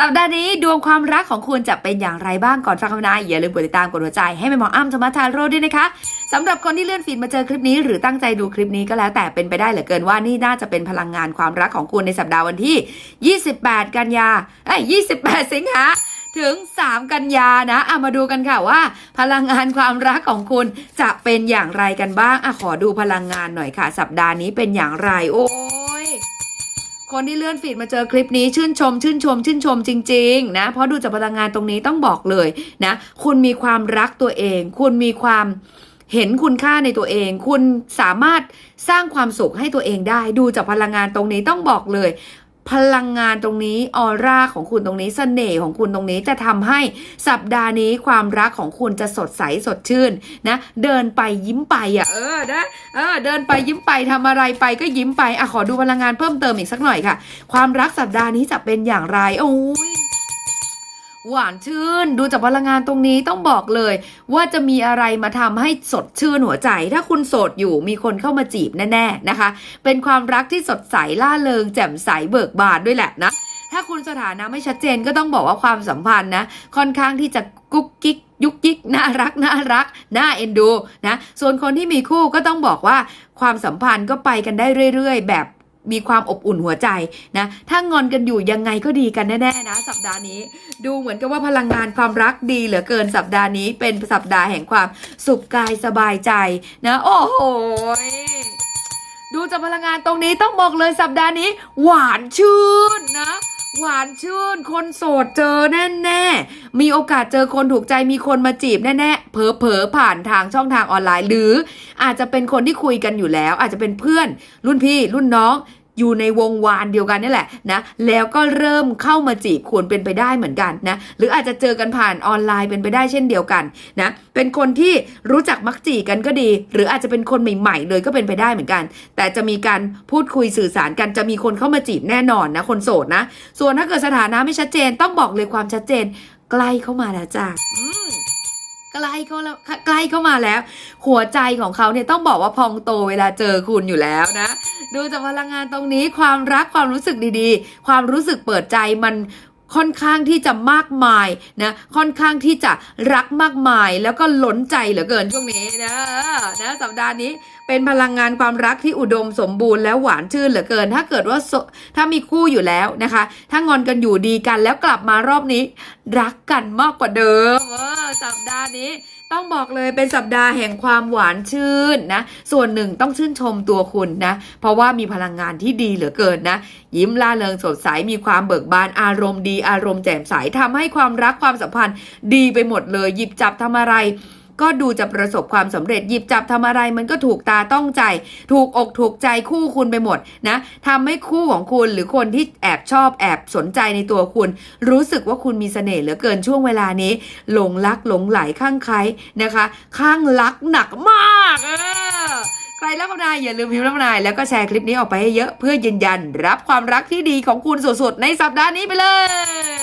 สัปดาห์นี้ดวงความรักของคุณจะเป็นอย่างไรบ้างก่อนฟังคำนายอย่าลืมกดติดตามกดหัวใจให้แม่หมออ้ำธรรมทานโรดด้วยนะคะสำหรับคนที่เลื่อนฟีดมาเจอคลิปนี้ หรือตั้งใจดูคลิปนี้ก็แล้วแต่เป็นไปได้เหลือเกินว่านี่น่าจะเป็นพลังงานความรักของคุณในสัปดาห์วันที่ 28 กันยาเอ้ย28 สิงหาถึง 3 กันยานะเอามาดูกันค่ะว่า พลังงานความรักของคุณจะเป็นอย่างไรกันบ้างอะขอดูพลังงานหน่อยค่ะ สัปดาห์นี้เป็นอย่างไรโอ้ คนที่เลื่อนฟีดมาเจอคลิปนี้ชื่นชม ชื่นชม ชื่นชมจริง ๆ นะ เพราะดูจากพลังงานตรงนี้ต้องบอกเลยนะ คุณมีความรักตัวเอง คุณมีความเห็นคุณค่าในตัวเอง คุณสามารถสร้างความสุขให้ตัวเองได้ ดูจากพลังงานตรงนี้ต้องบอกเลย พลังงานตรงนี้ออร่าของคุณตรงนี้เสน่ห์ของคุณตรงนี้จะทำให้สัปดาห์นี้ความรักของคุณจะสดใสสดชื่นนะเดินไปยิ้มไปอะเออนะเออเดินไปยิ้มไปทำอะไรไปก็ยิ้มไปอะขอดูพลังงานเพิ่มเติมอีกสักหน่อยค่ะ ความรักสัปดาห์นี้จะเป็นอย่างไรโอ้ย หวานชื่น ดูจากพลังงานตรงนี้ต้องบอกเลย ว่าจะมีอะไรมาทำให้สดชื่นหัวใจ ถ้าคุณโสดอยู่มีคนเข้ามาจีบแน่ๆนะคะ เป็นความรักที่สดใสล่าเริง แจ่มใสเบิกบานด้วยแหละนะถ้าคุณสถานะไม่ชัดเจนก็ต้องบอกว่าความสัมพันธ์นะค่อนข้างที่จะกุ๊กกิ๊กยุกยิกน่ารักน่ารักน่าเอ็นดูนะส่วนคนที่มีคู่ก็ต้องบอกว่าความสัมพันธ์ก็ไปกันได้เรื่อย ๆ แบบ มีความอบอุ่นหัวใจนะถ้างอนกันอยู่ยังไงก็ดีกันแน่ๆนะ สัปดาห์นี้ ดูเหมือนกับว่าพลังงานความรักดีเหลือเกินสัปดาห์นี้ เป็นสัปดาห์แห่งความสุขกายสบายใจนะโอ้โหดูจากพลังงานตรงนี้ต้องบอกเลยสัปดาห์นี้ หวานชื่นนะ หวานชื่น คนโสดเจอแน่ๆมีโอกาสเจอคนถูกใจมีคนมาจีบแน่ๆเผลอๆผ่านทางช่องทางออนไลน์ หรืออาจจะเป็นคนที่คุยกันอยู่แล้ว อาจจะเป็นเพื่อนรุ่นพี่รุ่นน้อง อยู่ในวงวานเดียวกันนี่แหละนะแล้วก็เริ่มเข้ามาจีบคุณเป็นไปได้เหมือนกันนะหรืออาจจะเจอกันผ่านออนไลน์เป็นไปได้เช่นเดียวกันนะเป็นคนที่รู้จักมักจีกันก็ดี หรืออาจจะเป็นคนใหม่ๆ เลยก็เป็นไปได้เหมือนกัน แต่จะมีการพูดคุยสื่อสารกันจะมีคนเข้ามาจีบแน่นอนนะคนโสดนะ ส่วนถ้าเกิดสถานะไม่ชัดเจนต้องบอกเลยความชัดเจน ใกล้เข้ามาแล้วจ้ะ ใกล้เข้าแล้วใกล้เข้ามาแล้ว หัวใจของเขาเนี่ยต้องบอกว่าพองโตเวลาเจอคุณอยู่แล้วนะ ดูจากพลังงานตรงนี้ความรักความรู้สึกดีๆ ความรู้สึกเปิดใจมันค่อนข้างที่จะมากมายนะ ค่อนข้างที่จะรักมากมาย แล้วก็ล้นใจเหลือเกินช่วงนี้นะนะสัปดาห์นี้เป็นพลังงานความรักที่อุดมสมบูรณ์และหวานชื่นเหลือเกิน ถ้าเกิดว่าถ้ามีคู่อยู่แล้วนะคะ ถ้างอนกันอยู่ดีกันแล้วกลับมารอบนี้ รักกันมากกว่าเดิม สัปดาห์นี้ต้องบอกเลยเป็นสัปดาห์แห่งความหวานชื่นนะ ส่วนหนึ่งต้องชื่นชมตัวคุณนะ เพราะว่ามีพลังงานที่ดีเหลือเกินนะ ยิ้มล่าเริงสดใสมีความเบิกบานอารมณ์ดีอารมณ์แจ่มใสทำให้ความรักความสัมพันธ์ดีไปหมดเลย หยิบจับทำอะไร ก็ดูจะประสบความสำเร็จหยิบจับทำอะไรมันก็ถูกตาต้องใจ ถูกอกถูกใจคู่คุณไปหมดนะทำให้คู่ของคุณหรือคนที่แอบชอบแอบสนใจในตัวคุณ รู้สึกว่าคุณมีเสน่ห์เหลือเกินช่วงเวลานี้ หลงรักหลงไหลข้างใครนะคะ ข้างรักหนักมากเออใครรับนายอย่าลืมพิมพ์รับนายแล้วก็แชร์คลิปนี้ออกไปให้เยอะเพื่อยืนยันรับความรักที่ดีของคุณสุดๆในสัปดาห์นี้ไปเลย